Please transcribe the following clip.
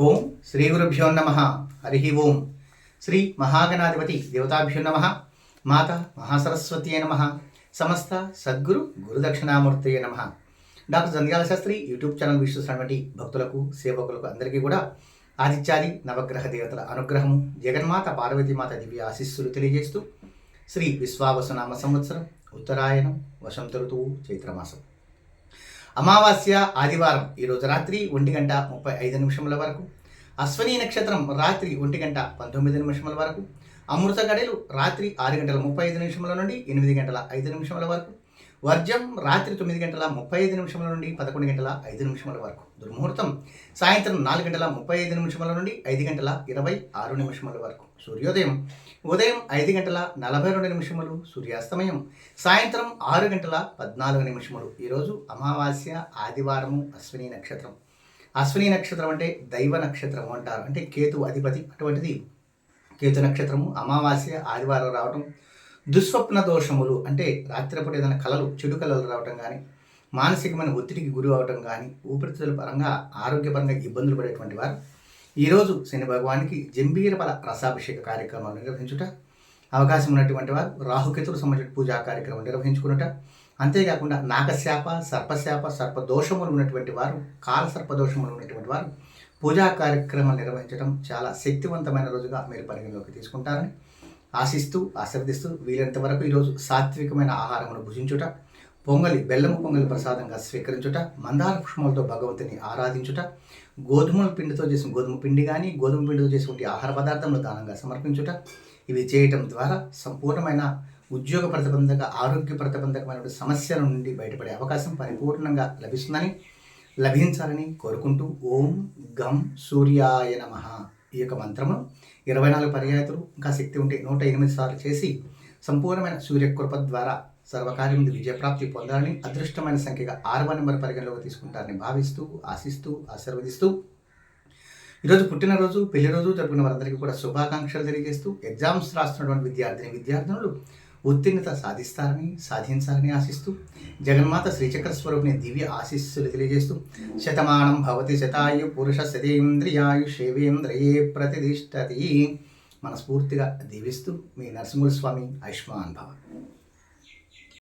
ఓం శ్రీ గురుభ్యో నమ. హరి ఓం. శ్రీ మహాగణాధిపతి దేవతాభ్యో నమ. మాత మహాసరస్వతి నమ. సమస్త సద్గురు గురుదక్షిణామూర్తి నమ. Doctor Jandhyala Sastri YouTube channel వీక్షిస్తున్నటువంటి భక్తులకు సేవకులకు అందరికీ కూడా ఆదిత్యాది నవగ్రహ దేవతల అనుగ్రహము జగన్మాత పార్వతీమాత దివ్య ఆశీస్సులు తెలియజేస్తూ శ్రీ విశ్వావసనామ సంవత్సరం ఉత్తరాయణం వసంత ఋతువు చైత్రమాసం. అమావాస్య ఆదివారం ఈరోజు రాత్రి ఒంటి గంట ముప్పై ఐదు నిమిషముల వరకు. అశ్వనీ నక్షత్రం రాత్రి ఒంటి గంట పంతొమ్మిది నిమిషముల వరకు. అమృత గడలు రాత్రి ఆరు గంటల ముప్పై ఐదు నిమిషముల నుండి ఎనిమిది గంటల ఐదు నిమిషముల వరకు. వర్జం రాత్రి తొమ్మిది గంటల ముప్పై ఐదు నిమిషముల నుండి పదకొండు గంటల ఐదు నిమిషముల వరకు. దుర్ముహూర్తం సాయంత్రం నాలుగు గంటల ముప్పై ఐదు నిమిషముల నుండి ఐదు గంటల ఇరవై ఆరు నిమిషముల వరకు. సూర్యోదయం ఉదయం ఐదు గంటల నలభై రెండు నిమిషములు సూర్యాస్తమయం. సాయంత్రం ఆరు గంటల పద్నాలుగు నిమిషములు. ఈరోజు అమావాస్య ఆదివారము అశ్విని నక్షత్రం. అశ్విని నక్షత్రం అంటే దైవ నక్షత్రం అంటారు. అంటే కేతు అధిపతి అటువంటిది. కేతు నక్షత్రము అమావాస్య ఆదివారం రావటం దుస్వప్న దోషములు అంటే రాత్రిపూట ఏదైనా కళలు చెడు కళలు రావటం కానీ మానసికమైన ఒత్తిడికి గురి అవటం కానీ ఊపిరితిత్తుల పరంగా ఆరోగ్యపరంగా ఇబ్బందులు పడేటువంటి వారు ఈరోజు శని భగవానికి జంబీర రసాభిషేక కార్యక్రమాలు నిర్వహించుట అవకాశం ఉన్నటువంటి వారు రాహుకేతులకు సంబంధించిన పూజా కార్యక్రమం నిర్వహించుకున్నట అంతేకాకుండా నాగశాప సర్పశాప సర్పదోషములు ఉన్నటువంటి వారు కాల సర్పదోషములు ఉన్నటువంటి వారు పూజా కార్యక్రమాలు నిర్వహించడం చాలా శక్తివంతమైన రోజుగా మీరు పరిగణలోకి తీసుకుంటారని ఆశిస్తూ ఆశీర్వదిస్తూ వీలైనంత వరకు ఈరోజు సాత్వికమైన ఆహారమును భుజించుట పొంగలి బెల్లము పొంగలి ప్రసాదంగా స్వీకరించుట మందార పుష్పములతో భగవంతుని ఆరాధించుట గోధుమల పిండితో చేసిన గోధుమ పిండి కానీ గోధుమ పిండితో చేసినటువంటి ఆహార పదార్థములు దానంగా సమర్పించుట ఇవి చేయటం ద్వారా సంపూర్ణమైన ఉద్యోగ ప్రతిబంధక ఆరోగ్య ప్రతిబంధకమైన సమస్యల నుండి బయటపడే అవకాశం పరిపూర్ణంగా లభిస్తుందని లభించాలని కోరుకుంటూ ఓం గం సూర్యాయ నమ ఈ యొక్క మంత్రమును ఇరవై నాలుగు పర్యాయతులు ఇంకా శక్తి ఉంటే నూట ఎనిమిది సార్లు చేసి సంపూర్ణమైన సూర్యకృప ద్వారా సర్వకార్యం విజయప్రాప్తి పొందాలని అదృష్టమైన సంఖ్యగా ఆరవ నెంబర్ పరిగణలోకి తీసుకుంటారని భావిస్తూ ఆశిస్తూ ఆశీర్వదిస్తూ ఈరోజు పుట్టినరోజు పెళ్ళి రోజు జరుపుకున్న వారందరికీ కూడా శుభాకాంక్షలు తెలియజేస్తూ ఎగ్జామ్స్ రాస్తున్నటువంటి విద్యార్థిని విద్యార్థినులు ఉత్తీర్ణత సాధిస్తారని సాధించాలని ఆశిస్తూ జగన్మాత శ్రీచక్ర స్వరూపిని దివ్య ఆశీస్సులు తెలియజేస్తూ శతమానం భవతి శతాయు పురుష శతేంద్రియాయు శేవేంద్రియే ప్రతిష్టతి. మనస్ఫూర్తిగా దీవిస్తూ మీ నరసింహుల స్వామి ఆయుష్మాన్ భవ.